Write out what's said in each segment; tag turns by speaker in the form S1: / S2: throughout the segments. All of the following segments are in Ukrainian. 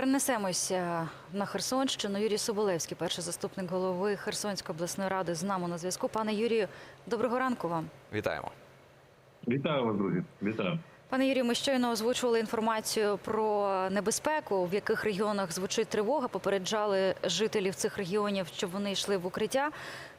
S1: Перенесемося на Херсонщину. Юрій Соболевський, перший заступник голови Херсонської обласної ради, з нами на зв'язку. Пане Юрію, доброго ранку вам.
S2: Вітаємо.
S3: Вітаю вас, друзі. Вітаю.
S1: Пане Юрію, ми щойно озвучували інформацію про небезпеку, в яких регіонах звучить тривога. Попереджали жителів цих регіонів, щоб вони йшли в укриття.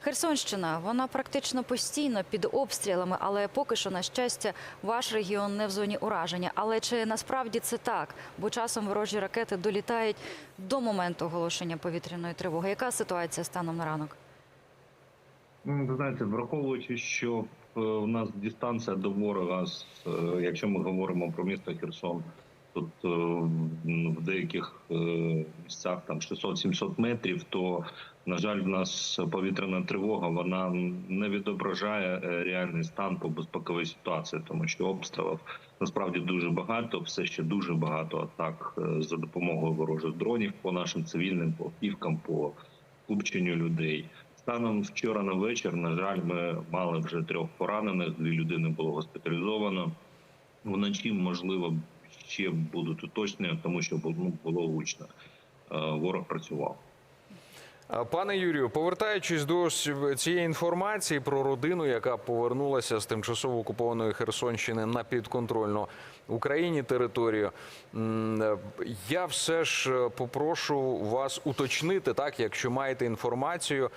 S1: Херсонщина вона практично постійно під обстрілами, але поки що, на щастя, ваш регіон не в зоні ураження. Але чи насправді це так? Бо часом ворожі ракети долітають до моменту оголошення повітряної тривоги. Яка ситуація станом на ранок?
S3: Ну, Ви знаєте, враховуючи, що у нас дистанція до ворога, е, якщо ми говоримо про місто Херсон, тут е, в деяких е, місцях там 600-700 метрів, то на жаль, в нас повітряна тривога вона не відображає е, реальний стан по безпековій ситуації, тому що обстрілів насправді дуже багато, все ще дуже багато атак е, за допомогою ворожих дронів по нашим цивільним, по автівкам, по скупченню людей. Станом вчора на вечір, на жаль, ми мали вже трьох поранених. Дві людини було госпіталізовано. Вночі, можливо, ще будуть уточнення, тому що ну, було гучно. Е, Ворог працював.
S2: Пане Юрію, повертаючись до цієї інформації про родину, яка повернулася з тимчасово окупованої Херсонщини на підконтрольну Україні територію, е, я все ж е, попрошу вас уточнити, так, якщо маєте інформацію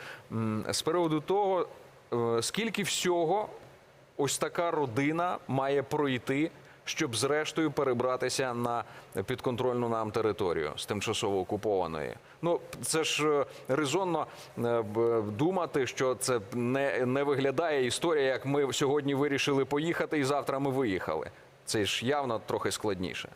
S2: з приводу того, е, скільки всього ось така родина має пройти, щоб зрештою перебратися на підконтрольну нам територію з тимчасово окупованої. Ну це ж е, резонно е, думати, що це не, не виглядає історія, як ми сьогодні вирішили поїхати, і завтра ми виїхали. Це ж явно трохи складніше.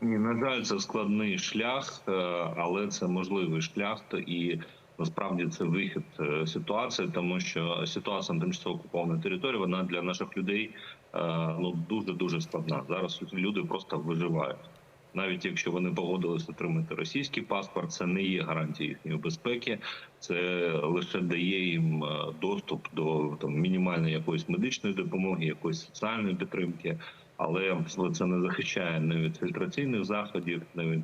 S3: Ні, на жаль, це складний шлях, е, але це можливий шлях. І насправді це вихід е, ситуації, тому що ситуація на тимчасово окупованій території вона для наших людей е, ну дуже дуже складна. Зараз люди просто виживають. Навіть якщо вони погодились отримати російський паспорт, це не є гарантією їхньої безпеки, це лише дає їм е, доступ до там мінімальної якоїсь медичної допомоги, якоїсь соціальної підтримки, але це не захищає не від фільтраційних заходів, не від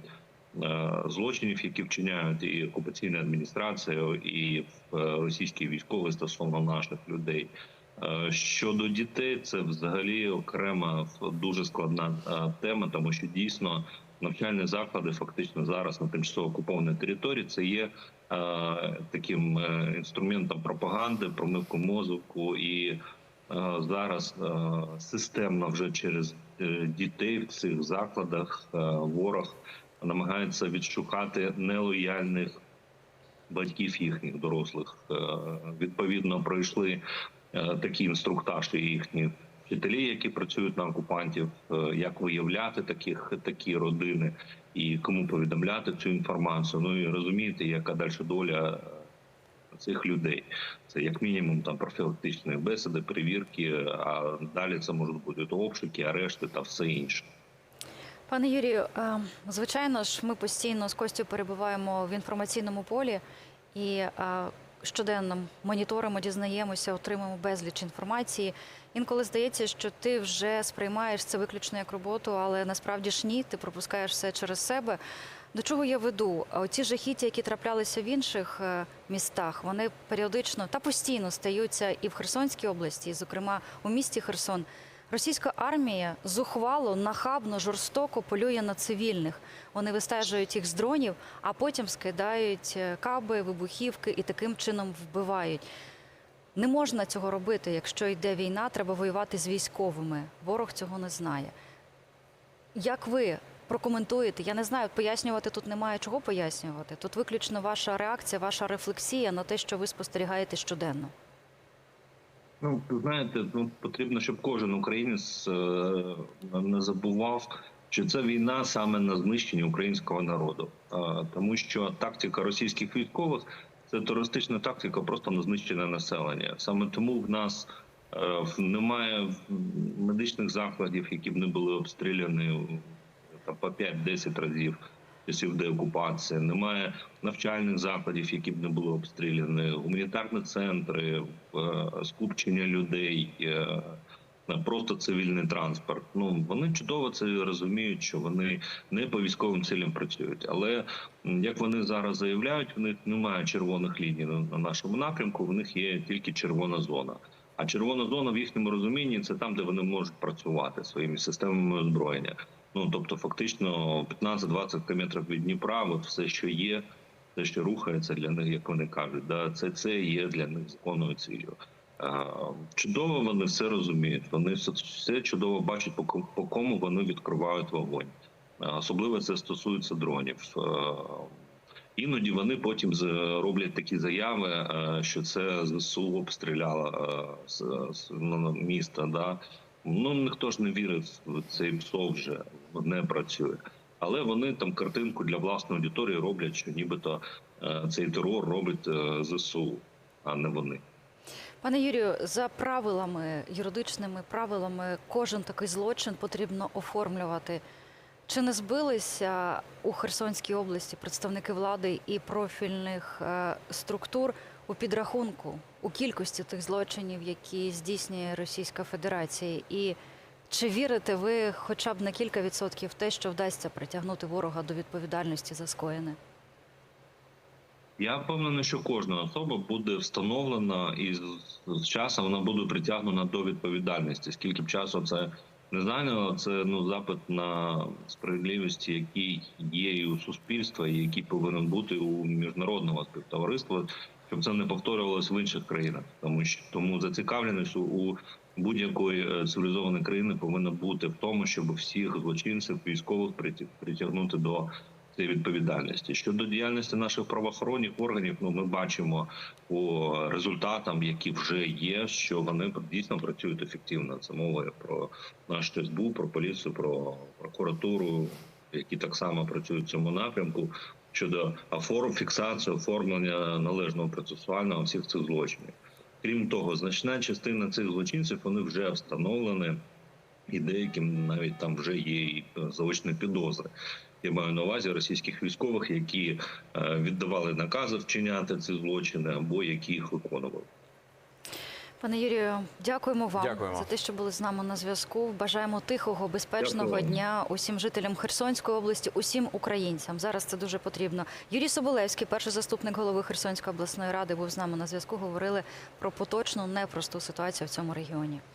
S3: злочинів, які вчиняють і окупаційна адміністрація, і е, російські військові стосовно наших людей. Е, Щодо дітей, це взагалі окрема дуже складна е, тема, тому що дійсно навчальні заклади фактично зараз на тимчасово окупованій території це є е, таким е, інструментом пропаганди, промивку мозку і е, зараз е, системно вже через е, дітей в цих закладах е, ворог намагається відшукати нелояльних батьків їхніх дорослих. Е, Відповідно, пройшли е, такий інструктаж і їхні вчителі, які працюють на окупантів, е, як виявляти таких такі родини і кому повідомляти цю інформацію. Ну і розумієте, яка далі доля цих людей. Це як мінімум там профілактичні бесіди, перевірки. А далі це можуть бути обшуки, арешти та все інше.
S1: Пане Юрію, е, звичайно ж, ми постійно з Костю перебуваємо в інформаційному полі і е, щоденно моніторимо, дізнаємося, отримуємо безліч інформації. Інколи здається, що ти вже сприймаєш це виключно як роботу, але насправді ж ні, ти пропускаєш все через себе. До чого я веду? Оці жахіття, які траплялися в інших е, містах, вони періодично та постійно стаються і в Херсонській області, і, зокрема у місті Херсон. Російська армія зухвало, нахабно, жорстоко полює на цивільних. Вони вистежують їх з дронів, а потім скидають е, каби, вибухівки і таким чином вбивають. Не можна цього робити, якщо йде війна, треба воювати з військовими. Ворог цього не знає. Як ви прокоментуєте? Я не знаю, пояснювати тут немає чого пояснювати. Тут виключно ваша реакція, ваша рефлексія на те, що ви спостерігаєте щоденно.
S3: Ну, знаєте, ну потрібно, щоб кожен українець е, не забував, що це війна саме на знищення українського народу, Е, тому що тактика російських військових це терористична тактика, просто на знищення населення. Саме тому в нас е, немає медичних закладів, які б не були обстріляні по 5-10 разів часів деокупації, немає навчальних закладів, які б не були обстріляні, гуманітарні центри, е, скупчення людей. е, е, просто цивільний транспорт. Ну вони чудово це розуміють, що вони не по військовим цілям працюють. Але як вони зараз заявляють, в них немає червоних ліній на, на нашому напрямку. В них є тільки червона зона. А червона зона в їхньому розумінні це там, де вони можуть працювати своїми системами озброєння. Ну тобто, фактично 15-20 кілометрів від Дніпра, от все, що є, все, що рухається для них, як вони кажуть, да, це, це є для них законною ціллю. Чудово вони все розуміють. Вони все, все чудово бачать, по кому, вони відкривають вогонь. Особливо це стосується дронів. Іноді вони потім з- роблять такі заяви, що це ЗСУ обстріляло з- ну, місто. Да? Ну ніхто ж не вірить в цей ПСО вже не працює. Але вони там картинку для власної аудиторії роблять, що нібито е, цей терор робить е, ЗСУ, а не вони.
S1: Пане Юрію, за правилами, юридичними правилами, кожен такий злочин потрібно оформлювати. Чи не збилися у Херсонській області представники влади і профільних е, структур у підрахунку у кількості тих злочинів, які здійснює Російська Федерація? І чи вірите ви хоча б на кілька відсотків те, що вдасться притягнути ворога до відповідальності за скоєне?
S3: Я впевнений, що кожна особа буде встановлена і з, часом вона буде притягнена до відповідальності. Скільки б часу це не зайняло, це ну запит на справедливість, який є і у суспільства, і який повинен бути у міжнародного співтовариства, щоб це не повторювалося в інших країнах. Тому що тому зацікавленість у- будь-якої е, цивілізованої країни повинна бути в тому, щоб всіх злочинців військових притягнути до цієї відповідальності. Щодо діяльності наших правоохоронних органів, ну ми бачимо по результатам, які вже є, що вони дійсно працюють ефективно. Це мова про наш СБУ, про поліцію, про прокуратуру, які так само працюють в цьому напрямку. Щодо оформ фіксації, оформлення належного процесуального всіх цих злочинів. Крім того, значна частина цих злочинців вони вже встановлені, і деяким навіть там вже є і е, заочні підозри. Я маю на увазі російських військових, які е, віддавали накази вчиняти ці злочини або які їх виконували.
S1: Пане Юрію, дякуємо вам
S2: Дякуємо.
S1: за те, що були з нами на зв'язку. Бажаємо тихого, безпечного
S3: Дякую.
S1: дня усім жителям Херсонської області, усім українцям. Зараз це дуже потрібно. Юрій Соболевський, перший заступник голови Херсонської обласної ради, був з нами на зв'язку. Говорили про поточну непросту ситуацію в цьому регіоні.